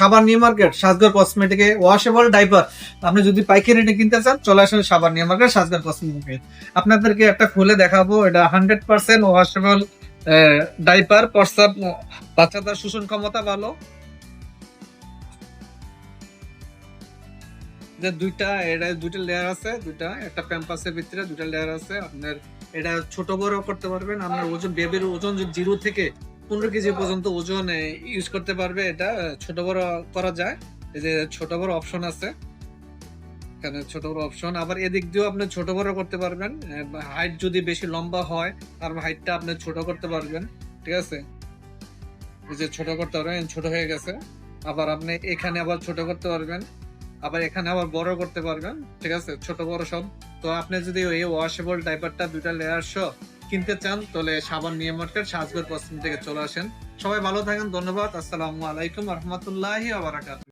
সাবান new market সাজগর কসমেটিকে ওয়াশেবল ডাইপার আপনি যদি পাইকারি রেটে কিনতে চান, চলে আসেন সাবান নিউ মার্কেট সাজগর কসমেটিকে। আপনাদেরকে একটা খুলে দেখাবো, এটা হান্ড্রেড পার্সেন্ট ওয়াশেবল ডাইপার প্রস্তাব বাচ্চাদের শোষণ ক্ষমতা ভালো। যে দুইটা, এটা দুইটা লেয়ার আছে, দুইটা, একটা প্যাম্পাসের ভিতরে দুইটা লেয়ার আছে। আপনার এটা ছোট বড় করতে পারবেন, আপনার ওজন বেবির ওজন জিরো থেকে পনেরো কেজি পর্যন্ত ওজন ইউজ করতে পারবে এটা, ছোট বড় করা যায়। এই যে ছোট বড় অপশন আছে। এখানে ছোট বড় অপশন আবার এদিক দিয়েও আপনি ছোট বড় করতে পারবেন। হাইট যদি বেশি লম্বা হয়, তার হাইটটা আপনি ছোট করতে পারবেন। ঠিক আছে? এই যে ছোট করতে পারবেন, ছোট হয়ে গেছে। আবার আপনি এখানে আবার ছোট করতে পারবেন। আবার এখানে আবার বড় করতে পারবেন। ঠিক আছে? ছোট বড় সব। তো আপনি যদি এই ওয়াশেবল ডাইপারটা দুইটা লেয়ার সহ কিনতে চান, তাহলে সাবান নিয়ে মার্কেট সাজগর পশ্চিম থেকে চলে আসেন। সবাই ভালো থাকেন, ধন্যবাদ, আসসালামু আলাইকুম, রহমতুল্লাহ